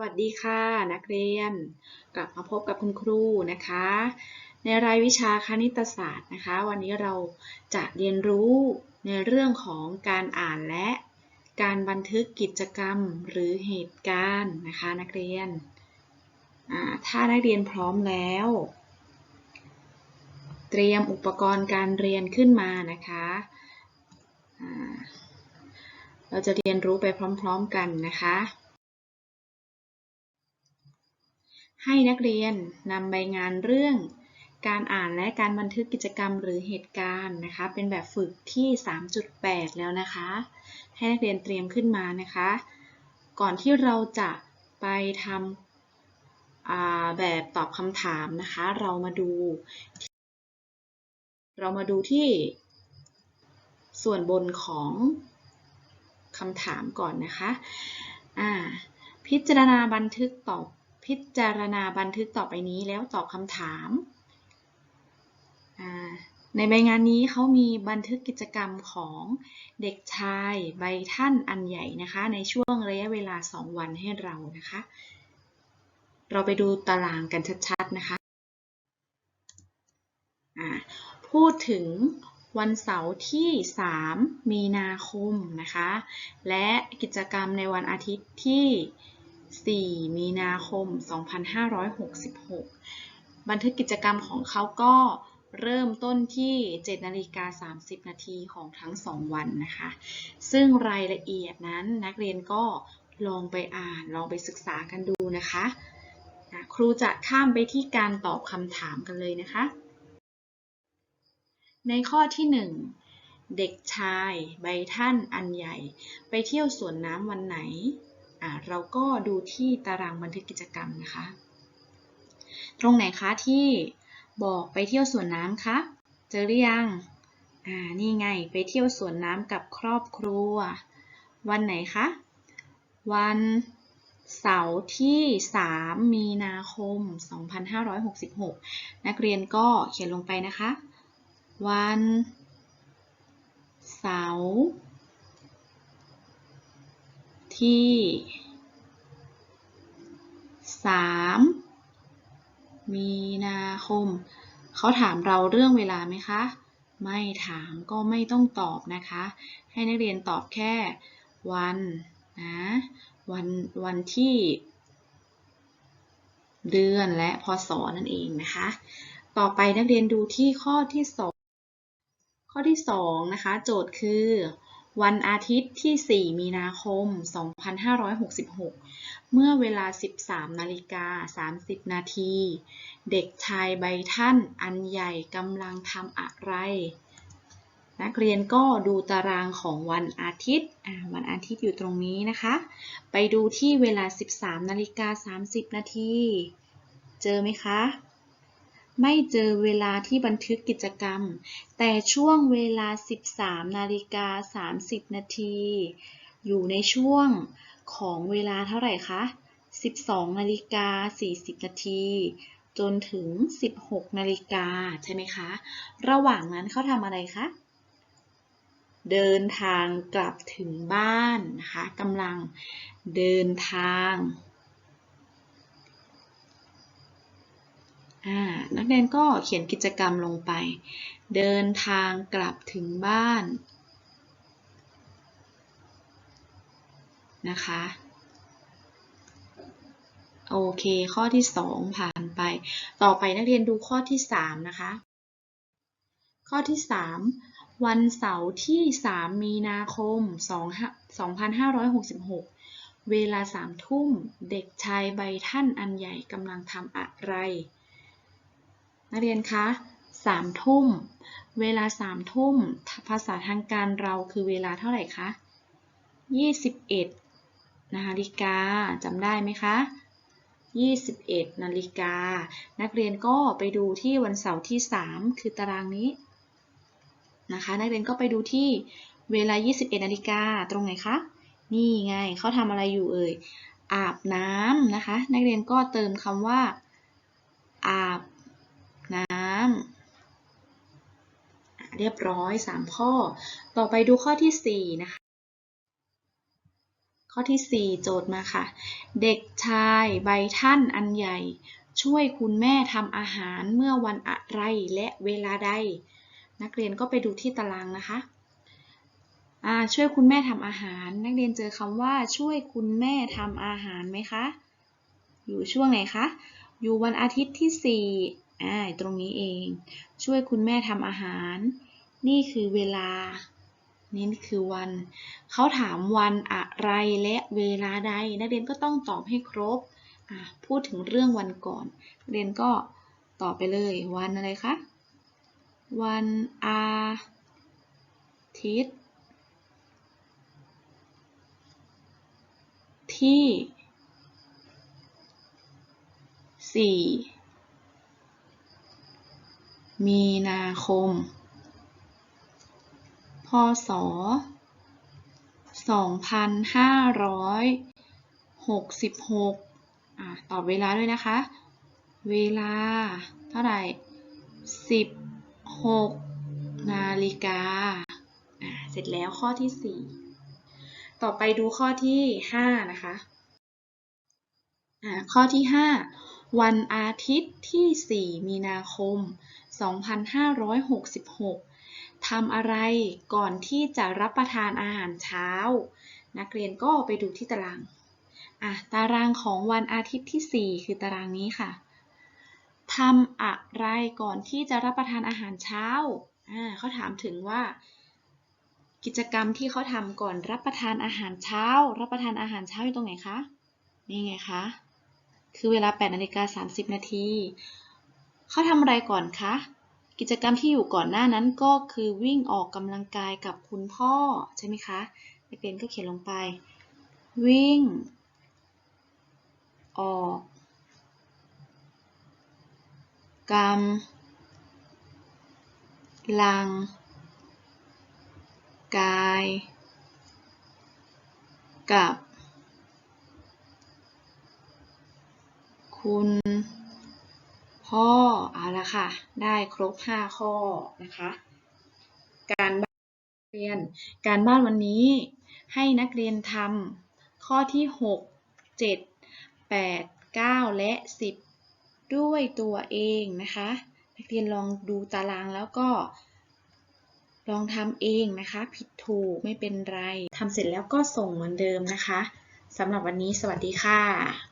สวัสดีค่ะนักเรียน กลับมาพบกับคุณครูนะคะ ในรายวิชาคณิตศาสตร์นะคะ วันนี้เราจะเรียนรู้ในเรื่องของการอ่านและการบันทึกกิจกรรมหรือเหตุการณ์นะคะนักเรียน ถ้านักเรียนพร้อมแล้ว เตรียมอุปกรณ์การเรียนขึ้นมานะคะเราจะเรียนรู้ไปพร้อม ๆกันนะคะ ให้นักเรียนนำใบงานเรื่อง การอ่านและการบันทึกกิจกรรมหรือเหตุการณ์นะคะ เป็นแบบฝึกที่ 3.8 แล้วนะคะ ให้นักเรียนเตรียมขึ้นมานะคะ ก่อนที่เราจะไปทำแบบตอบคำถามนะคะ เรามาดู เรามาดูที่ส่วนบนของคำถามก่อนนะคะอ่าพิจารณาบันทึกตอบ พิจารณาบันทึกต่อไปนี้แล้วตอบคำถาม ในใบงานนี้เขามีบันทึกกิจกรรมของเด็กชายใบท่านอันใหญ่นะคะ ในช่วงระยะเวลา 2 วันให้เรานะคะ เราไปดูตารางกันชัดๆนะคะพูดถึงวันเสาร์ที่ 3 มีนาคมนะคะ และกิจกรรมในวันอาทิตย์ที่ 4 มีนาคม 2566 บันทึกกิจกรรมของเขาก็เริ่มต้นที่ 7 นาฬิกา 30 นาทีของทั้ง 2 วันนะคะ ซึ่งรายละเอียดนั้นนักเรียนก็ลองไปอ่านลองไปศึกษากันดูนะคะนะครูจะข้ามไปที่การตอบคำถามกันเลยนะคะ ในข้อที่ 1 เด็กชาย ใบท่านอันใหญ่ ไปเที่ยวสวนน้ำวันไหน เราก็ดูที่ตารางบันทึกกิจกรรมนะคะ ตรงไหนคะที่บอกไปเที่ยวสวนน้ำคะเจอหรือยังอ่านี่ไงไปเที่ยวสวนน้ำกับครอบครัว วันไหนคะ วันเสาร์ที่ 3 มีนาคม 2566 นักเรียนก็เขียนลงไปนะคะ วันเสาร์ ที่ 3 มีนาคม เขาถามเราเรื่องเวลาไหมคะ ไม่ถามก็ไม่ต้องตอบนะคะ ให้นักเรียนตอบแค่วันนะวันวันที่ เดือนและพศนั่นเองนะคะ ต่อไปนักเรียนดูที่ข้อที่ 2 ข้อที่ 2 นะคะ โจทย์คือ วันอาทิตย์ที่ 4 มีนาคม 2566 เมื่อเวลา 13นาฬิกา30 นาที เด็กชายใบท่านอันใหญ่กำลังทำอะไร นักเรียนก็ดูตารางของวันอาทิตย์ วันอาทิตย์อยู่ตรงนี้นะคะ ไปดูที่เวลา 13นาฬิกา30 นาที เจอไหมคะ ไม่เจอเวลาที่บันทึกกิจกรรม แต่ช่วงเวลา 13นาฬิกา30 นาที อยู่ในช่วงของเวลาเท่าไหร่คะ 12นาฬิกา40 นาที จนถึง 16นาฬิกาใช่ไหมคะ ระหว่างนั้นเขาทำอะไรคะ เดินทางกลับถึงบ้านนะคะกำลังเดินทางอ่า นักเรียนก็เขียนกิจกรรมลงไป เดินทางกลับถึงบ้านนะคะโอเค ข้อที่ 2 ผ่านไป ต่อไปนักเรียนดูข้อที่ 3 นะคะ ข้อที่ 3 วันเสาร์ที่ 3 มีนาคม 2566 เวลา 3 ทุ่ม เด็กชายใบท่านอันใหญ่กำลังทำอะไร นักเรียนคะ3ทุ่ม เวลา3ทุ่ม ภาษาทางการเราคือเวลาเท่าไหร่คะ21นาฬิกาจำได้ไหมคะ21นาฬิกา นักเรียนก็ไปดูที่วันเสาร์ที่ 3 คือตารางนี้นะคะ นักเรียนก็ไปดูที่เวลา 21นาฬิกาตรงไหนคะ นี่ไงเขาทำอะไรอยู่เอ่ย อาบน้ำนะคะ นักเรียนก็เติมคำว่า อาบ เรียบร้อย 3 ข้อ ต่อไปดูข้อที่ 4 นะคะ ข้อที่ 4 โจทย์มาค่ะ เด็กชายใบท่านอันใหญ่ ช่วยคุณแม่ทำอาหารเมื่อวันอะไรและเวลาใด นักเรียนก็ไปดูที่ตารางนะคะช่วยคุณแม่ทำอาหาร นักเรียนเจอคำว่าช่วยคุณแม่ทำอาหารไหมคะ อยู่ช่วงไหนคะ อยู่วันอาทิตย์ที่4 อ่าตรงนี้เอง ช่วยคุณแม่ทำอาหาร นี่คือเวลา นี่คือวัน เขาถามวันอะไรและเวลาใด นักเรียนก็ต้องตอบให้ครบ พูดถึงเรื่องวันก่อน เรียนก็ตอบไปเลย วันอะไรคะ วันอาทิตย์ ที่สี่ มีนาคม พศ 2566 อะ ตอบเวลาด้วยนะคะ เวลาเท่าไหร่ 16 นาฬิกา อะ เสร็จแล้วข้อที่ 4 ต่อไปดูข้อที่ 5 นะคะ อะ ข้อที่ 5 วันอาทิตย์ที่ 4 มีนาคม 2566 ทำอะไรก่อนที่จะรับประทานอาหารเช้า นักเรียนก็ไปดูที่ตาราง อะ ตารางของวันอาทิตย์ที่ 4 คือตารางนี้ค่ะ ทำอะไรก่อนที่จะรับประทานอาหารเช้า อ่าเขาถามถึงว่า กิจกรรมที่เขาทำก่อนรับประทานอาหารเช้า รับประทานอาหารเช้าอยู่ตรงไหนคะ นี่ไงคะ คือเวลา8นาฬิกา30 นาทีเขาทำอะไรก่อนคะ กิจกรรมที่อยู่ก่อนหน้านั้นก็คือวิ่งออกกำลังกายกับคุณพ่อ ใช่ไหมคะนักเรียนก็เขียนลงไป วิ่ง ออกกำลัง กาย กับ คุณพ่อเอาละค่ะ ได้ครบ 5 ข้อนะคะ การบ้านเรียน การบ้านวันนี้ให้นักเรียนทำข้อที่ 6 7 8 9 และ 10 ด้วยตัวเองนะคะ นักเรียนลองดูตารางแล้วก็ ลองทำเองนะคะ ผิดถูกไม่เป็นไรทำเสร็จแล้วก็ส่งเหมือนเดิมนะคะสำหรับวันนี้สวัสดีค่ะ